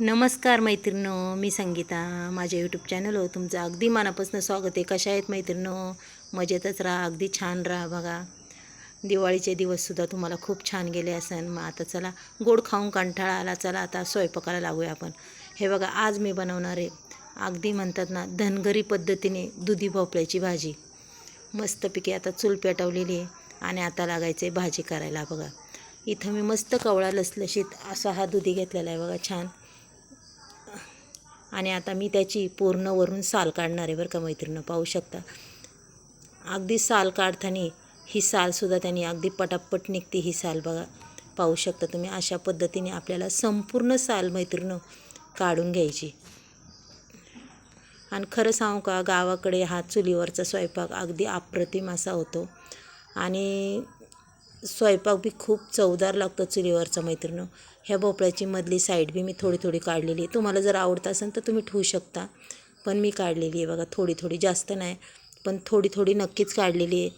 नमस्कार मैत्रिणो मी संगीता माझ्या यूट्यूब चॅनलवर तुमचं अगदी मनापासून स्वागत आहे. कशा आहेत मैत्रिणो? मजेतच राहा अगदी छान राहा बघा. दिवाळीचे दिवससुद्धा तुम्हाला खूप छान गेले असेल मग आता चला गोड खाऊन कंटाळा आला चला आता स्वयंपाकाला लागूया आपण. हे बघा आज मी बनवणार आहे अगदी म्हणतात ना धनगरी पद्धतीने दुधी भोपळ्याची भाजी. मस्तपैकी आता चूल पेटवलेली आहे आणि आता लागायचं आहे भाजी करायला बघा. इथं मी मस्त कवळा लसलशीत असा हा दुधी घेतलेला आहे बघा छान. आणि आता मी त्याची पूर्ण वरून साल काढणार आहे बरं का मैत्रिणं पाहू शकता. अगदी साल काढताना ही सालसुद्धा त्यांनी अगदी पटापट निघते ही साल बघा. पाहू शकता तुम्ही अशा पद्धतीने आपल्याला संपूर्ण साल मैत्रिणं काढून घ्यायची. आणि खरं सांगू का गावाकडे हा चुलीवरचा स्वयंपाक अगदी अप्रतिम असा होतो. आणि स्वयंपाक बी खूप चवदार लागतो चुलीवरचा मैत्रिणं. ह्या भोपळ्याची मधली साईड बी मी थोडी थोडी काढलेली आहे. तुम्हाला जर आवडत असेल तर तुम्ही ठेवू शकता. पण मी काढलेली आहे बघा थोडी थोडी जास्त नाही. पण थोडी थोडी नक्कीच काढलेली आहे.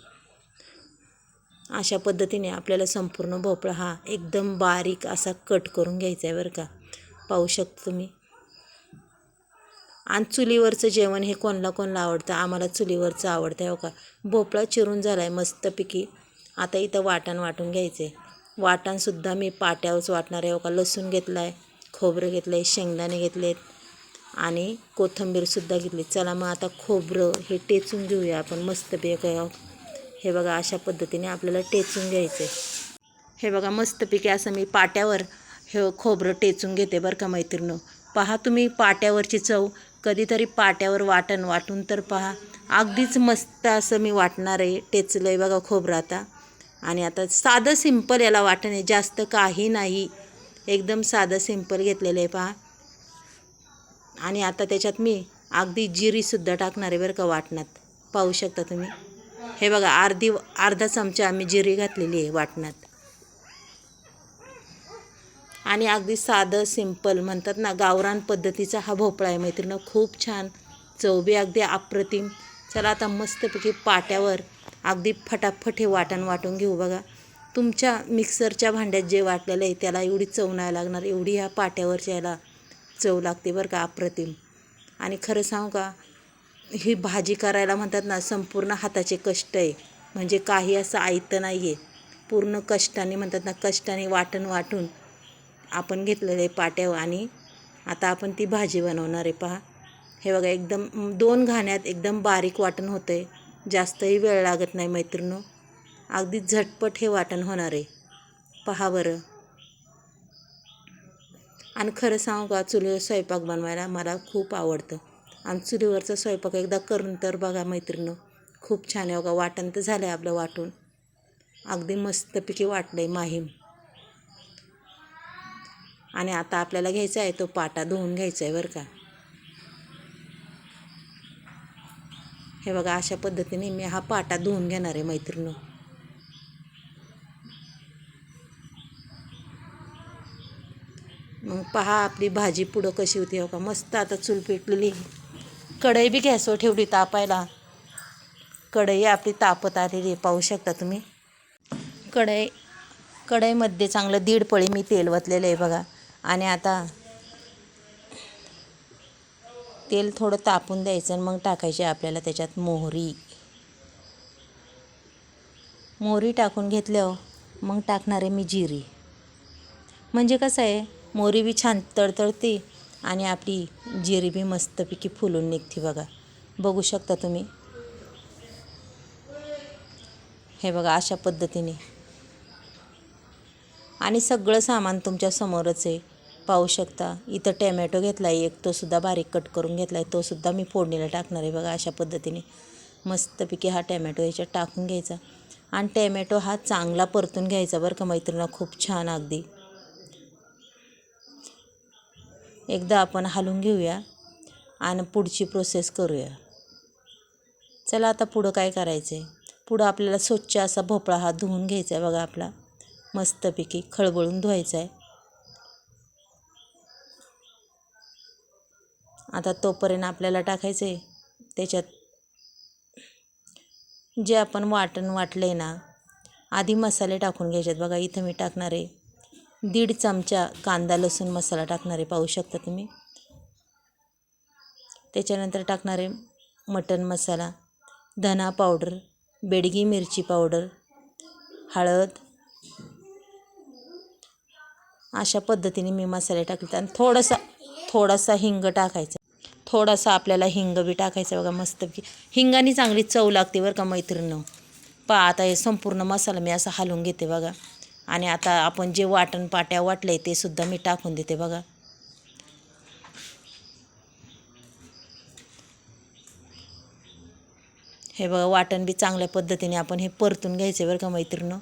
अशा पद्धतीने आपल्याला संपूर्ण भोपळा हा एकदम बारीक असा कट करून घ्यायचा आहे बरं का. पाहू शकता तुम्ही. आणि चुलीवरचं जेवण हे कोणाला कोणाला आवडतं? आम्हाला चुलीवरचं आवडतं आहे हो का? भोपळा चिरून झाला आहे मस्तपैकी. आता इथं वाटण वाटून घ्यायचं. आहे वाटणसुद्धा मी पाट्यावरच वाटणार आहे हो का? लसूण घेतला आहे खोबरं घेतलं आहे शेंगदाणे घेतलेत आणि कोथिंबीरसुद्धा घेतली. चला मग आता खोबरं हे टेचून घेऊया आपण. मस्त हो. हे बघा अशा पद्धतीने आपल्याला टेचून घ्यायचं. आहे हे बघा मस्तपैकी असं मी पाट्यावर हे खोबरं टेचून घेते बरं का मैत्रिणं. पहा तुम्ही पाट्यावरची चव. कधीतरी पाट्यावर वाटण वाटून तर पहा. अगदीच मस्त असं मी वाटणार आहे. टेचलं आहे बघा खोबरं आता. आणि आता साधं सिंपल याला वाटण आहे जास्त काही नाही. एकदम साधं सिंपल घेतलेलं आहे पहा. आणि आता त्याच्यात मी अगदी जिरीसुद्धा टाकणार आहे बरं का वाटणात. पाहू शकता तुम्ही. हे बघा अर्धी अर्धा चमचा आम्ही जिरी घातलेली आहे वाटणात. आणि अगदी साधं सिंपल म्हणतात ना गावरान पद्धतीचा हा भोपळा आहे मैत्रिणं. खूप छान. चवबी अगदी अप्रतिम. चला आता मस्तपैकी पाट्यावर अगदी फटाफट हे वाटण वाटून घेऊ बघा. तुमच्या मिक्सरच्या भांड्यात जे वाटलेलं आहे त्याला एवढी चव नाही लागणार एवढी ह्या पाट्यावरच्या याला चव लागते बरं का अप्रतिम. आणि खरं सांगू का ही भाजी करायला म्हणतात ना संपूर्ण हाताचे कष्ट आहे. म्हणजे काही असं आयतं नाही आहे पूर्ण कष्टाने म्हणतात ना कष्टाने वाटण वाटून आपण घेतलेलं आहे पाट्यावर आणि आता आपण ती भाजी बनवणार आहे पहा. हे बघा एकदम दोन घाण्यात एकदम बारीक वाटण होतं आहे जास्तही वेळ लागत नाही मैत्रिणो. अगदी झटपट हे वाटण होणार आहे. पहा बरं. आणि खरं सांगू का चुलीवर स्वयंपाक बनवायला मला खूप आवडतं. आणि चुलीवरचा स्वयंपाक एकदा करून तर बघा मैत्रिणं खूप छान आहे हो बघा वाटण तर झालं आहे आपलं वाटून. अगदी मस्तपैकी वाटलं आहे माहीम. आणि आता आपल्याला घ्यायचा आहे तो पाटा धुवून घ्यायचा आहे बरं का. हे बघा अशा पद्धतीने मी हा पाटा धुवून घेणार आहे मैत्रिणी मग पहा आपली भाजी पुढं कशी होती हो का? मस्त आता चूल पेटलेली. कढई बी गॅसवर ठेवली तापायला. कढई आपली तापत आलेली आहे पाहू शकता तुम्ही. कढई कढईमध्ये चांगलं दीड पळी मी तेल वतलेलं आहे बघा. आणि आता तेल थोडं तापून द्यायचं आणि मग टाकायचे आपल्याला त्याच्यात मोहरी. मोहरी टाकून घेतल्यावर हो. मग टाकणार आहे मी जिरी. म्हणजे कसं आहे मोहरी बी छान तळतळते आणि आपली जिरी बी मस्तपैकी फुलून निघते बघा. बघू शकता तुम्ही. हे बघा अशा पद्धतीने. आणि सगळं सामान तुमच्या समोरच आहे. पाहू शकता. इथं टॅमॅटो घेतला आहे एक तोसुद्धा बारीक कट करून घेतला आहे तोसुद्धा मी फोडणीला टाकणार आहे बघा अशा पद्धतीने. मस्तपैकी हा टॅमॅटो याच्यात टाकून घ्यायचा. आणि टॅमॅटो हा चांगला परतून घ्यायचा बरं का मैत्रिणा खूप छान अगदी. एकदा आपण हलवून घेऊया आणि पुढची प्रोसेस करूया. चला आता पुढं काय करायचं आहे पुढं आपल्याला स्वच्छ असा भोपळा हा धुवून घ्यायचा आहे बघा आपला. मस्तपैकी खळबळून धुवायचा आहे. आता तोपर्यंत आपल्याला टाकायचं आहे त्याच्यात जे आपण वाटण वाटलं आहे ना आधी मसाले टाकून घ्यायचे आहेत बघा इथं मी टाकणार आहे. दीड चमचा कांदा लसूण मसाला टाकणारे पाहू शकता तुम्ही. त्याच्यानंतर टाकणारे मटन मसाला धना पावडर बेडगी मिरची पावडर हळद. अशा पद्धतीने मी मसाले टाकले आणि थोडासा थोडासा हिंग टाकायचा. थोडासा आपल्याला हिंग बी टाकायचं बघा मस्तपैकी हिंगाने चांगली चव लागते बरं का मैत्रिणं. पहा आता हे संपूर्ण मसाला मी असं हलवून घेते बघा. आणि आता आपण जे वाटण पाट्या वाटले ते सुद्धा मी टाकून देते बघा. हे बघा वाटण बी चांगल्या पद्धतीने आपण हे परतून घ्यायचे बरं का मैत्रिणं.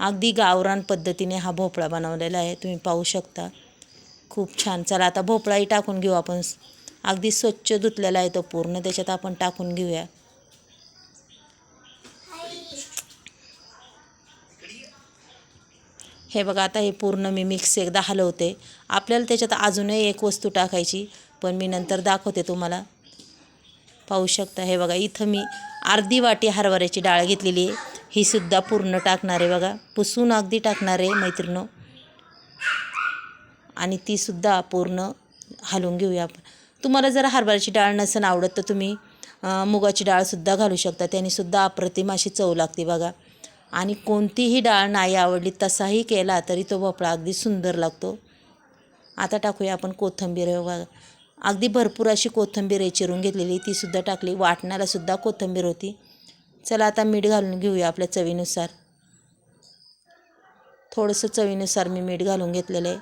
अगदी गावरान पद्धतीने हा भोपळा बनवलेला आहे तुम्ही पाहू शकता. खूप छान. चला आता भोपळाही टाकून घेऊ आपण. अगदी स्वच्छ धुतलेला आहे तो पूर्ण. त्याच्यात आपण टाकून घेऊया. हे बघा आता हे पूर्ण मी मिक्स एकदा हलवते. आपल्याला त्याच्यात अजूनही एक वस्तू टाकायची पण मी नंतर दाखवते तुम्हाला. पाहू शकता हे बघा इथं मी अर्धी वाटी हरभऱ्याची डाळ घेतलेली आहे. ही सुद्धा पूर्ण टाकणार आहे बघा. पुसून अगदी टाकणार आहे मैत्रिणं. आणि ती सुद्धा पूर्ण हलवून घेऊया आपण. तुम्हाला जर हरभऱ्याची डाळ नसेल आवडत तर तुम्ही मुगाची डाळसुद्धा घालू शकता. त्याने सुद्धा अप्रतिम अशी चव लागते बघा. आणि कोणतीही डाळ नाही आवडली तसाही केला तरी तो भोपळा अगदी सुंदर लागतो. आता टाकूया आपण कोथिंबीर बघा. अगदी भरपूर अशी कोथिंबीर आहे चिरून घेतलेली. तीसुद्धा टाकली. वाटण्यालासुद्धा कोथंबीर कोथिंबीर होती. चला आता मीठ घालून घेऊया आपल्या चवीनुसार. थोडंसं चवीनुसार मी मीठ घालून घेतलेलं आहे.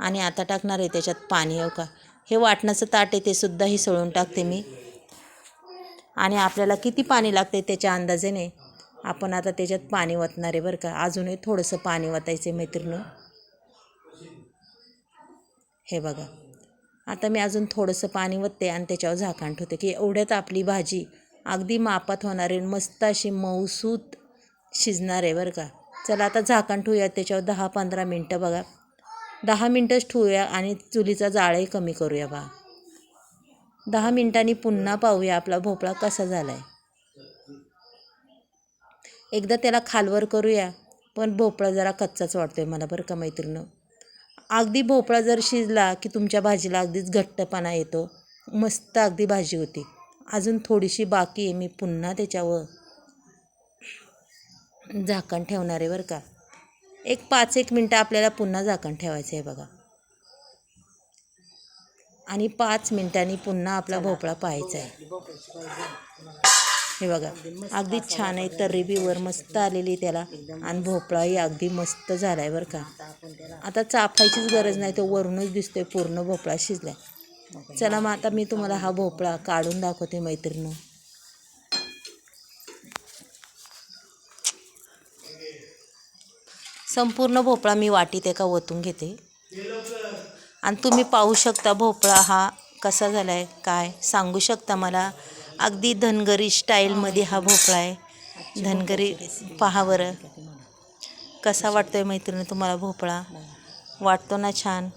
आणि आता टाकणार आहे त्याच्यात पाणी हो का? हे वाटणाचं ताट आहे ते सुद्धा ही टाकते मी. आणि आपल्याला किती पाणी लागते त्याच्या अंदाजेने? आपण आता त्याच्यात पाणी वतणार आहे बरं का. अजूनही थोडंसं पाणी वतायचं आहे मैत्रिणं हे बघा. आता मी अजून थोडंसं पाणी वतते आणि त्याच्यावर झाकण ठेवते की एवढ्यात आपली भाजी अगदी मापात होणार आहे मस्त अशी मऊसूत शिजणार आहे बरं का. चला आता झाकण ठेवूया. त्याच्यावर दहा पंधरा मिनटं बघा. दहा मिनटंच ठेवूया आणि चुलीचा जाळही कमी करूया बा. दहा मिनटांनी पुन्हा पाहूया आपला भोपळा कसा झाला आहे एकदा त्याला खालवर करूया पण भोपळा जरा कच्चाच वाटतो आहे मला बरं का मैत्रिणं. अगदी भोपळा जर शिजला की तुमच्या भाजीला अगदीच घट्टपणा येतो. मस्त अगदी भाजी होती. अजून थोडीशी बाकी आहे मी पुन्हा त्याच्यावर झाकण ठेवणार आहे बरं का. एक पाच एक मिनटं आपल्याला पुन्हा झाकण ठेवायचं आहे बघा. आणि पाच मिनिटांनी पुन्हा आपला भोपळा पाहायचा आहे. हे बघा अगदी छान आहे तर्री बी वर मस्त आलेली त्याला. आणि भोपळाही अगदी मस्त झाला आहे बरं का. आता चापायचीच गरज नाही तो वरूनच दिसतोय पूर्ण भोपळा शिजलाय. चला मग आता मी तुम्हाला हा भोपळा काढून दाखवते मैत्रिणी संपूर्ण भोपळा मी वाटीत एका ओतून घेते. आणि तुम्ही पाहू शकता भोपळा हा कसा झाला आहे काय? सांगू शकता मला? अगदी धनगरी स्टाईलमध्ये हा भोपळा आहे. धनगरी पहा बरं. कसा वाटतोय मैत्रिणी तुम्हाला भोपळा? वाटतो ना छान?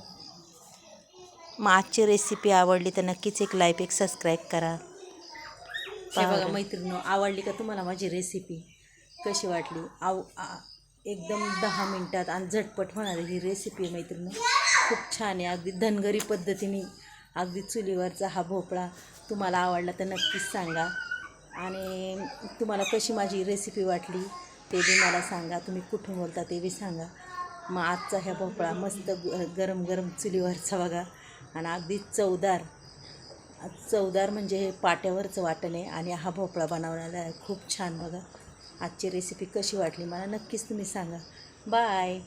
मग आजची रेसिपी आवडली तर नक्कीच एक लाईक एक सबस्क्राईब करा. हे बघा मैत्रिणी आवडली का तुम्हाला माझी रेसिपी कशी वाटली? आव आ- एकदम दहा मिनटात आणि झटपट होणारी ही रेसिपी आहे मैत्रिणी. खूप छान आहे. अगदी धनगरी पद्धतीने अगदी चुलीवरचा हा भोपळा तुम्हाला आवडला तर नक्कीच सांगा. आणि तुम्हाला कशी माझी रेसिपी वाटली ते बी मला सांगा. तुम्ही कुठून बोलता ते बी सांगा. मग आजचा ह्या भोपळा मस्त ग- गरम गरम चुलीवरचा बघा. आणि अगदी चवदार. चवदार म्हणजे हे पाट्यावरचं वाटण आहे आणि हा भोपळा बनवलेला आहे. खूप छान बघा. आजची रेसिपी कशी वाटली? मला नक्कीच तुम्ही सांगा. बाय